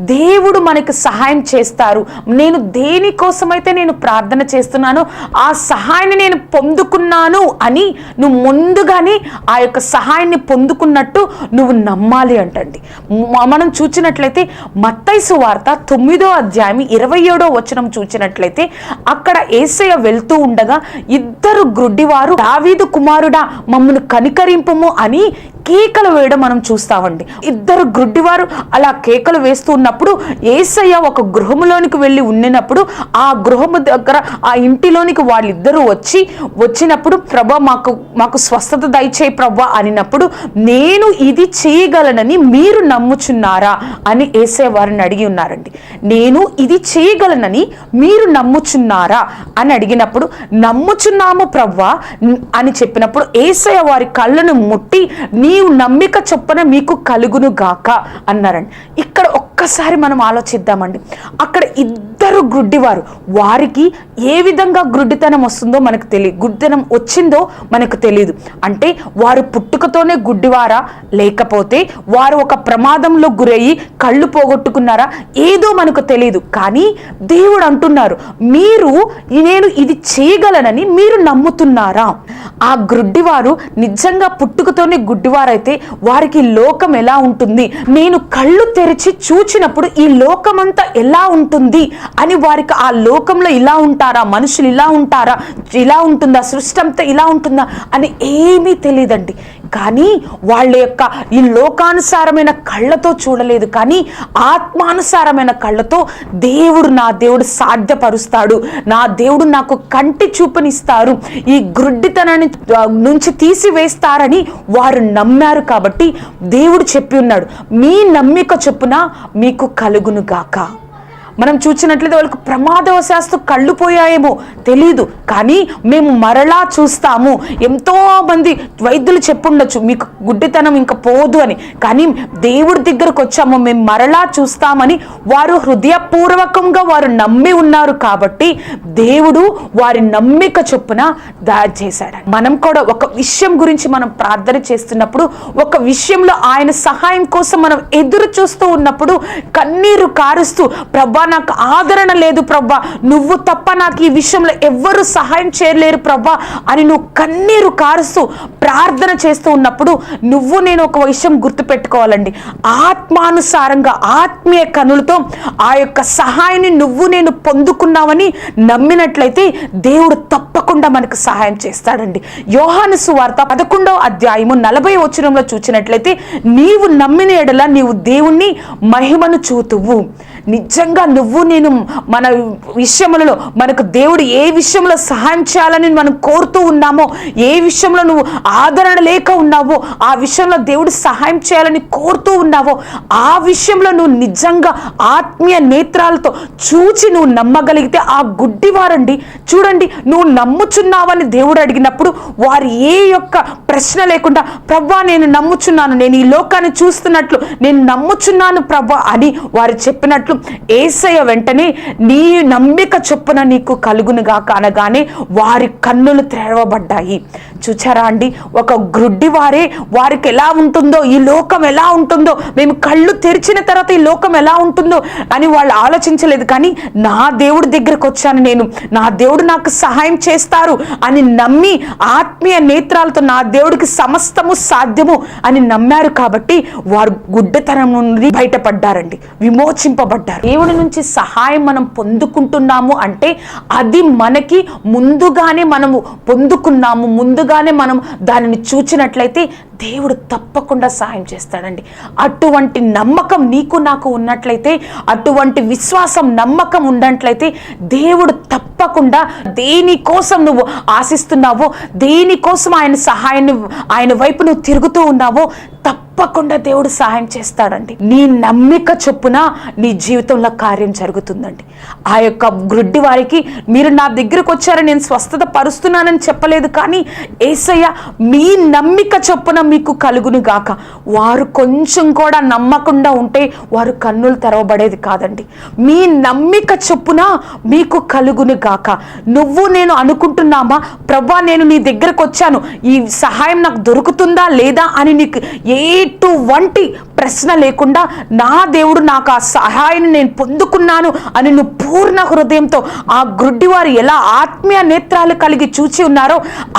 దేవుడు మనకు సహాయం చేస్తారు. నేను దేనికోసమైతే నేను ప్రార్థన చేస్తున్నానో ఆ సహాయాన్ని నేను పొందుకున్నాను అని నువ్వు ముందుగానే ఆ యొక్క సహాయాన్ని పొందుకున్నట్టు నువ్వు నమ్మాలి అంటండి. మ- మనం చూచినట్లయితే మత్తైసు వార్త తొమ్మిదో అధ్యాయం ఇరవై ఏడో వచనం చూచినట్లయితే అక్కడ ఏసయ్య వెళ్తూ ఉండగా ఇద్దరు గ్రుడ్డివారు దావీదు కుమారుడా మమ్మను కనికరింపము అని కేకలు వేయడం మనం చూస్తామండి. ఇద్దరు గ్రుడ్డివారు అలా కేకలు వేస్తూ ఉన్నప్పుడు ఏసయ్య ఒక గృహములోనికి వెళ్ళి ఉండినప్పుడు ఆ గృహము దగ్గర ఆ ఇంటిలోనికి వాళ్ళిద్దరూ వచ్చి వచ్చినప్పుడు ప్రభా మాకు మాకు స్వస్థత దయచేయి ప్రభా అనినప్పుడు నేను ఇది చేయగలనని మీరు నమ్ముచున్నారా అని ఏసయ్య వారిని అడిగి ఉన్నారండి. నేను ఇది చేయగలనని మీరు నమ్ముచున్నారా అని అడిగినప్పుడు నమ్ముచున్నాము ప్రవ్వా అని చెప్పినప్పుడు ఏసయ్య వారి కళ్ళను ముట్టి నీవు నమ్మిక చొప్పున మీకు కలుగును గాక అన్నారండి. ఇక్కడ ఒక్కసారి మనం ఆలోచిద్దామండి. అక్కడ ఇద్దరు గుడ్డివారు. వారికి ఏ విధంగా గ్రుడ్డితనం వస్తుందో మనకు తెలియదు గుడ్డితనం వచ్చిందో మనకు తెలియదు అంటే వారు పుట్టుకతోనే గుడ్డివారా? లేకపోతే వారు ఒక ప్రమాదంలో గురయ్యి కళ్ళు పోగొట్టుకున్నారా? ఏదో మనకు తెలియదు కానీ దేవుడు అంటున్నారు మీరు నేను ఇది చేయగలనని మీరు నమ్ముతున్నారా? ఆ గుడ్డివారు నిజంగా పుట్టుకతోనే గుడ్డివారైతే వారికి లోకం ఎలా ఉంటుంది? నేను కళ్ళు తెరిచి చూచినప్పుడు ఈ లోకమంతా ఎలా ఉంటుంది? అని వారికి ఆ లోకంలో ఇలా ఉంటారా? మనుషులు ఇలా ఉంటారా? ఇలా ఉంటుందా? సృష్టి అంతా ఇలా ఉంటుందా? అని ఏమీ తెలియదండి. కానీ వాళ్ళ యొక్క ఈ లోకానుసారమైన కళ్ళతో చూడలేదు. కానీ ఆత్మానుసారమైన కళ్ళతో దేవుడు నా దేవుడు సాధ్యపరుస్తాడు. నా దేవుడు నాకు కంటి చూపునిస్తారు. ఈ గ్రుడ్డితనాన్ని నుంచి తీసివేస్తారని వారు నమ్మారు కాబట్టి దేవుడు చెప్పి ఉన్నాడు. మీ నమ్మిక చొప్పున మీకు కలుగును గాక. మనం చూసినట్లయితే వాళ్ళకు ప్రమాదవశాస్తు కళ్ళు పోయాయేమో తెలీదు. కానీ మేము మరలా చూస్తాము. ఎంతో మంది వైద్యులు చెప్పుండొచ్చు మీకు గుడ్డితనం ఇంకా పోదు అని. కానీ దేవుడి దగ్గరకు వచ్చాము మేము మరలా చూస్తామని. వారు హృదయపూర్వకంగా వారు నమ్మి ఉన్నారు కాబట్టి దేవుడు వారి నమ్మిక చొప్పున దాడి చేశాడు మనం కూడా ఒక విషయం గురించి మనం ప్రార్థన చేస్తున్నప్పుడు ఒక విషయంలో ఆయన సహాయం కోసం మనం ఎదురు చూస్తూ ఉన్నప్పుడు కన్నీరు కారుస్తూ ప్రభా నాకు ఆదరణ లేదు ప్రభా. నువ్వు తప్ప నాకు ఈ విషయంలో ఎవ్వరు సహాయం చేయలేరు ప్రభా అని నువ్వు కన్నీరు కారుస్తూ ప్రార్థన చేస్తూ ఉన్నప్పుడు నువ్వు నేను ఒక విషయం గుర్తుపెట్టుకోవాలండి. ఆత్మానుసారంగా ఆత్మీయ కనులతో ఆ యొక్క సహాయాన్ని నువ్వు నేను పొందుకున్నావని నమ్మినట్లయితే దేవుడు తప్పకుండా మనకు సహాయం చేస్తాడండి. యోహాను సువార్త పదకొండవ అధ్యాయము నలభై వచనంలో చూచినట్లయితే నీవు నమ్మిన ఎడల నీవు దేవుణ్ణి మహిమను చూతువు. నిజంగా నువ్వు నేను మన విషయములలో మనకు దేవుడు ఏ విషయంలో సహాయం చేయాలని మనం కోరుతూ ఉన్నామో ఏ విషయంలో నువ్వు ఆదరణ లేక ఉన్నావో ఆ విషయంలో దేవుడు సహాయం చేయాలని కోరుతూ ఉన్నావో ఆ విషయంలో నువ్వు నిజంగా ఆత్మీయ నేత్రాలతో చూచి నువ్వు నమ్మగలిగితే ఆ గుడ్డివారండి చూడండి నువ్వు నమ్ముచున్నావని దేవుడు అడిగినప్పుడు వారు ఏ యొక్క ప్రశ్న లేకుండా ప్రభా నేను నమ్ముచున్నాను నేను ఈ లోకాన్ని చూస్తున్నట్లు నేను నమ్ముచున్నాను ప్రభా అని వారు చెప్పినట్లు ఏసయ్య వెంటనే నీ నమ్మిక చొప్పున నీకు కలుగునుగాక అనగానే వారి కన్నులు తెరవబడ్డాయి. చూచారా అండి? ఒక గ్రుడ్డి వారే వారికి ఎలా ఉంటుందో ఈ లోకం ఎలా ఉంటుందో మేము కళ్ళు తెరిచిన తర్వాత ఈ లోకం ఎలా ఉంటుందో అని వాళ్ళు ఆలోచించలేదు. కానీ నా దేవుడి దగ్గరకు వచ్చాను నేను. నా దేవుడు నాకు సహాయం చేస్తారు అని నమ్మి ఆత్మీయ నేత్రాలతో నా దేవుడికి సమస్తము సాధ్యము అని నమ్మారు కాబట్టి వారు గుడ్డతనం నుండి బయటపడ్డారండి. విమోచింపబడ్డారు. దేవుడి నుంచి సహాయం మనం పొందుకుంటున్నాము అంటే అది మనకి ముందుగానే మనము పొందుకున్నాము ముందుగానే మనం దానిని చూచినట్లయితే దేవుడు తప్పకుండా సహాయం చేస్తాడండి. అటువంటి నమ్మకం నీకు నాకు ఉన్నట్లయితే అటువంటి విశ్వాసం నమ్మకం ఉన్నట్లయితే దేవుడు తప్పకుండా దేనికోసం నువ్వు ఆశిస్తున్నావో దేనికోసం ఆయన సహాయాన్ని ఆయన వైపు నువ్వు తిరుగుతూ ఉన్నావో తప్ప తప్పకుండా దేవుడు సహాయం చేస్తాడండి. నీ నమ్మిక చొప్పున నీ జీవితంలో కార్యం జరుగుతుందండి. ఆ యొక్క గ్రుడ్డి వారికి మీరు నా దగ్గరకు వచ్చారని నేను స్వస్థత పరుస్తున్నానని చెప్పలేదు కానీ ఏసయ్య మీ నమ్మిక చొప్పున మీకు కలుగును గాక. వారు కొంచెం కూడా నమ్మకుండా ఉంటే వారు కన్నులు తెరవబడేది కాదండి. మీ నమ్మిక చొప్పున మీకు కలుగును గాక. నువ్వు నేను అనుకుంటున్నామా? ప్రభా నేను నీ దగ్గరకు వచ్చాను. ఈ సహాయం నాకు దొరుకుతుందా లేదా అని నీకు ఏ టు వంటి ప్రశ్న లేకుండా నా దేవుడు నాకు ఆ సహాయాన్ని నేను పొందుకున్నాను అని నువ్వు పూర్ణ హృదయంతో ఆ గ్రుడ్డి వారు ఎలా ఆత్మీయ నేత్రాలు కలిగి చూచి ఉన్నారో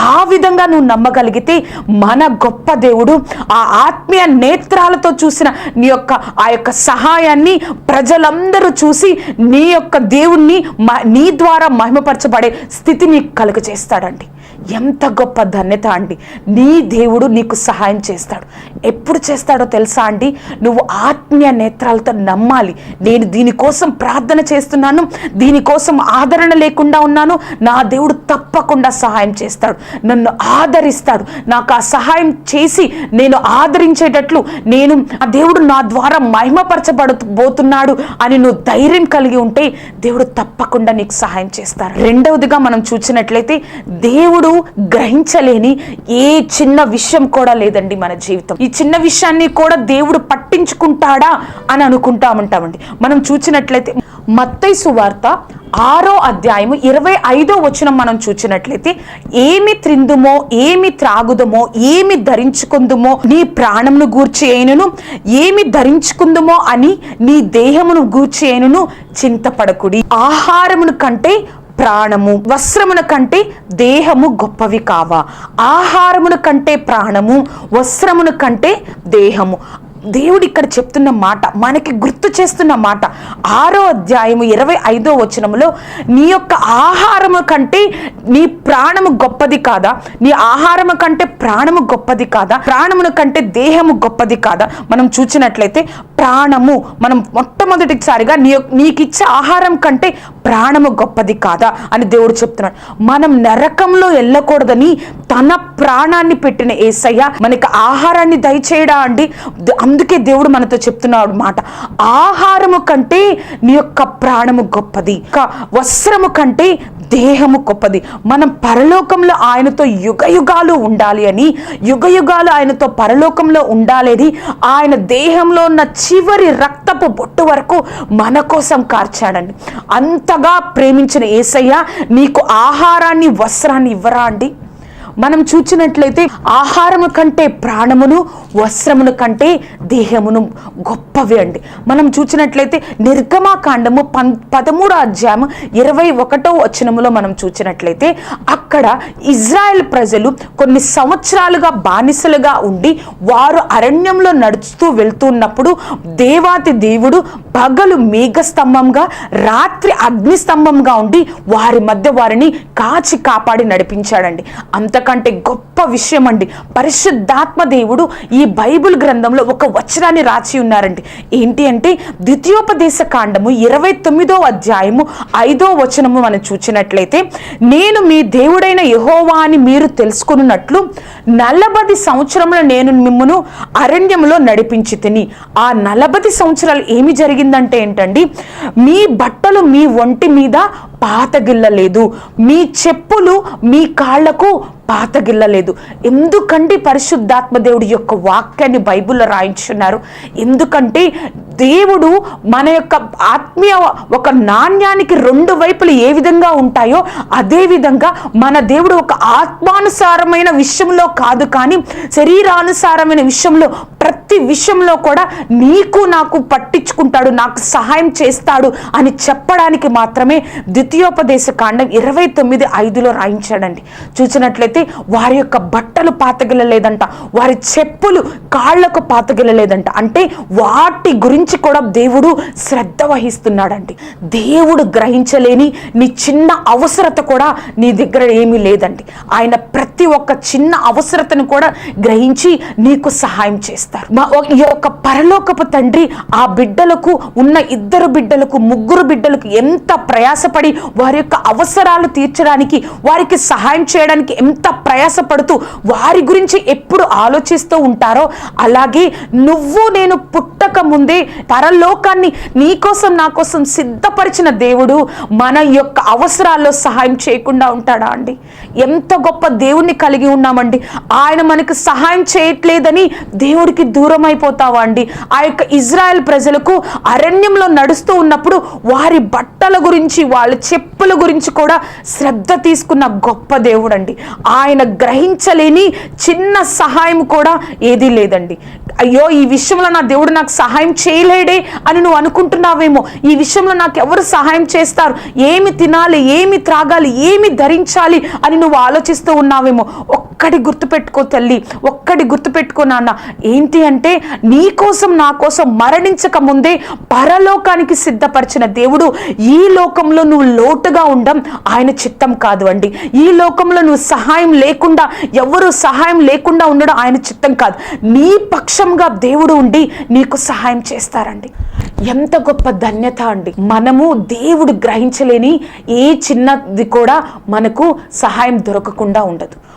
ఆ విధంగా నువ్వు నమ్మగలిగితే మన గొప్ప దేవుడు ఆ ఆత్మీయ నేత్రాలతో చూసిన నీ యొక్క ఆ యొక్క సహాయాన్ని ప్రజలందరూ చూసి నీ యొక్క దేవుణ్ణి మ- నీ ద్వారా మహిమపరచబడే స్థితి నీకు కలుగజేస్తాడండి. ఎంత గొప్ప ధన్యత అండి. నీ దేవుడు నీకు సహాయం చేస్తాడు. ఎప్పుడు చేస్తాడో తెలుసా అండి? నువ్వు ఆత్మీయ నేత్రాలతో నమ్మాలి. నేను దీనికోసం ప్రార్థన చేస్తున్నాను. దీనికోసం ఆదరణ లేకుండా ఉన్నాను. నా దేవుడు తప్పకుండా సహాయం చేస్తాడు. నన్ను ఆదరిస్తాడు. నాకు ఆ సహాయం చేసి నేను ఆదరించేటట్లు నేను ఆ దేవుడు నా ద్వారా మహిమపరచబడబోతున్నాడు అని నువ్వు ధైర్యం కలిగి ఉంటే దేవుడు తప్పకుండా నీకు సహాయం చేస్తారు. రెండవదిగా మనం చూసినట్లయితే దేవుడు గ్రహించలేని ఏ చిన్న విషయం కూడా లేదండి మన జీవితం. ఈ చిన్న విషయాన్ని కూడా దేవుడు పట్టించుకుంటాడా అని అనుకుంటా ఉంటామండి మనం చూసినట్లయితే మత్తై సువార్త ఆరో అధ్యాయము ఇరవై ఐదో వచనం మనం చూసినట్లయితే ఏమి త్రిందుమో ఏమి త్రాగుదమో ఏమి ధరించుకుందుమో నీ ప్రాణమును గూర్చి అయినను ఏమి ధరించుకుందుమో అని నీ దేహమును గూర్చి అయినను చింతపడకుడి. ఆహారమును కంటే ప్రాణము వస్త్రమున కంటే దేహము గొప్పవి కావా. ఆహారమును కంటే ప్రాణము వస్త్రమును కంటే దేహము. దేవుడు ఇక్కడ చెప్తున్న మాట మనకి గుర్తు చేస్తున్న మాట. ఆరో అధ్యాయము ఇరవై ఐదో వచనములో నీ యొక్క ఆహారము కంటే నీ ప్రాణము గొప్పది కాదా? నీ ఆహారము కంటే ప్రాణము గొప్పది కాదా? ప్రాణమును కంటే దేహము గొప్పది కాదా? మనం చూసినట్లయితే ప్రాణము. మనం మొట్టమొదటిసారిగా నీ నీకు ఇచ్చే ఆహారం కంటే ప్రాణము గొప్పది కాదా అని దేవుడు చెప్తున్నాడు. మనం నరకంలో వెళ్ళకూడదని తన ప్రాణాన్ని పెట్టిన ఏసయ్య మనకి ఆహారాన్ని దయచేయడా అండి? అందుకే దేవుడు మనతో చెప్తున్నాడు మాట. ఆహారము కంటే నీ యొక్క ప్రాణము గొప్పది. ఇంకా వస్త్రము కంటే దేహము గొప్పది. మనం పరలోకంలో ఆయనతో యుగ యుగాలు ఉండాలి అని యుగ యుగాలు ఆయనతో పరలోకంలో ఉండాలేది ఆయన దేహంలో ఉన్న చివరి రక్తపు బొట్టు వరకు మన కోసం కార్చాడండి. అంతగా ప్రేమించిన ఏసయ్య నీకు ఆహారాన్ని వస్త్రాన్ని ఇవ్వరా అండి? మనం చూచినట్లయితే ఆహారము కంటే ప్రాణమును వస్త్రమును కంటే దేహమును గొప్పవి అండి. మనం చూచినట్లయితే నిర్గమాకాండము పం పదమూడో అధ్యాయము ఇరవై ఒకటో వచనములో మనం చూచినట్లయితే అక్కడ ఇజ్రాయెల్ ప్రజలు కొన్ని సంవత్సరాలుగా బానిసలుగా ఉండి వారు అరణ్యంలో నడుస్తూ వెళ్తున్నప్పుడు దేవాతి దేవుడు పగలు మేఘ స్తంభంగా రాత్రి అగ్ని స్తంభంగా ఉండి వారి మధ్య వారిని కాచి కాపాడి నడిపించాడండి. అంత కంటే గొప్ప విషయం అండి పరిశుద్ధాత్మ దేవుడు ఈ బైబిల్ గ్రంథంలో ఒక వచనాన్ని రాసి ఉన్నారండి. ఏంటి అంటే ద్వితీయోపదేశ కాండము ఇరవై తొమ్మిదో అధ్యాయము ఐదో వచనము మనం చూచినట్లయితే నేను మీ దేవుడైన యహోవా అని మీరు తెలుసుకున్నట్లు నలభది సంవత్సరములు నేను మిమ్మను అరణ్యములో నడిపించి తిని ఆ నలభది సంవత్సరాలు ఏమి జరిగిందంటే ఏంటండి మీ బట్టలు మీ ఒంటి మీద పాతగిల్లలేదు. మీ చెప్పులు మీ కాళ్ళకు పాతగిల్లలేదు. ఎందుకంటే పరిశుద్ధాత్మ దేవుడి యొక్క వాక్యాన్ని బైబిల్లో రాయించున్నారు. ఎందుకంటే దేవుడు మన యొక్క ఆత్మీయ ఒక నాణ్యానికి రెండు వైపులు ఏ విధంగా ఉంటాయో అదే విధంగా మన దేవుడు ఒక ఆత్మానుసారమైన విషయంలో కాదు కానీ శరీరానుసారమైన విషయంలో ప్రతి ప్రతి విషయంలో కూడా నీకు నాకు పట్టించుకుంటాడు నాకు సహాయం చేస్తాడు అని చెప్పడానికి మాత్రమే ద్వితీయోపదేశ కాండం ఇరవై తొమ్మిది ఐదులో రాయించాడండి. చూసినట్లయితే వారి యొక్క బట్టలు పాతగిలలేదంట వారి చెప్పులు కాళ్ళకు పాతగిలలేదంట అంటే వాటి గురించి కూడా దేవుడు శ్రద్ధ వహిస్తున్నాడండి. దేవుడు గ్రహించలేని నీ చిన్న అవసరత కూడా నీ దగ్గర ఏమీ లేదండి. ఆయన ప్రతి ఒక్క చిన్న అవసరతను కూడా గ్రహించి నీకు సహాయం చేస్తారు. మా- ఈ యొక్క పరలోకపు తండ్రి ఆ బిడ్డలకు ఉన్న ఇద్దరు బిడ్డలకు ముగ్గురు బిడ్డలకు ఎంత ప్రయాసపడి వారి యొక్క అవసరాలు తీర్చడానికి వారికి సహాయం చేయడానికి ఎంత ప్రయాసపడుతూ వారి గురించి ఎప్పుడు ఆలోచిస్తూ ఉంటారో అలాగే నువ్వు నేను పుట్టక ముందే పరలోకాన్ని నీకోసం నా కోసం సిద్ధపరిచిన దేవుడు మన యొక్క అవసరాల్లో సహాయం చేయకుండా ఉంటాడా అండి? ఎంత గొప్ప దేవుణ్ణి కలిగి ఉన్నామండి. ఆయన మనకు సహాయం చేయట్లేదని దేవుడికి దూరం దూరమైపోతావా అండి? ఆ యొక్క ఇజ్రాయెల్ ప్రజలకు అరణ్యంలో నడుస్తూ ఉన్నప్పుడు వారి బట్టల గురించి వాళ్ళ చెప్పుల గురించి కూడా శ్రద్ధ తీసుకున్న గొప్ప దేవుడు అండి ఆయన గ్రహించలేని చిన్న సహాయం కూడా ఏదీ లేదండి. అయ్యో ఈ విషయంలో నా దేవుడు నాకు సహాయం చేయలేడే అని నువ్వు అనుకుంటున్నావేమో. ఈ విషయంలో నాకు ఎవరు సహాయం చేస్తారు? ఏమి తినాలి ఏమి త్రాగాలి ఏమి ధరించాలి అని నువ్వు ఆలోచిస్తూ ఉన్నావేమో. ఒక్కడి గుర్తుపెట్టుకో తల్లి ఒక్కడి గుర్తుపెట్టుకో నాన్న. ఏంటి అంటే నీ కోసం నా కోసం మరణించక ముందే పరలోకానికి సిద్ధపరిచిన దేవుడు ఈ లోకంలో నువ్వు లోటుగా ఉండం ఆయన చిత్తం కాదు అండి. ఈ లోకంలో నువ్వు సహాయం లేకుండా ఎవరు సహాయం లేకుండా ఉండడం ఆయన చిత్తం కాదు. నీ పక్షంగా దేవుడు ఉండి నీకు సహాయం చేస్తారండి. ఎంత గొప్ప ధన్యత అండి. మనము దేవుడు గ్రహించలేని ఏ చిన్నది కూడా మనకు సహాయం దొరకకుండా ఉండదు.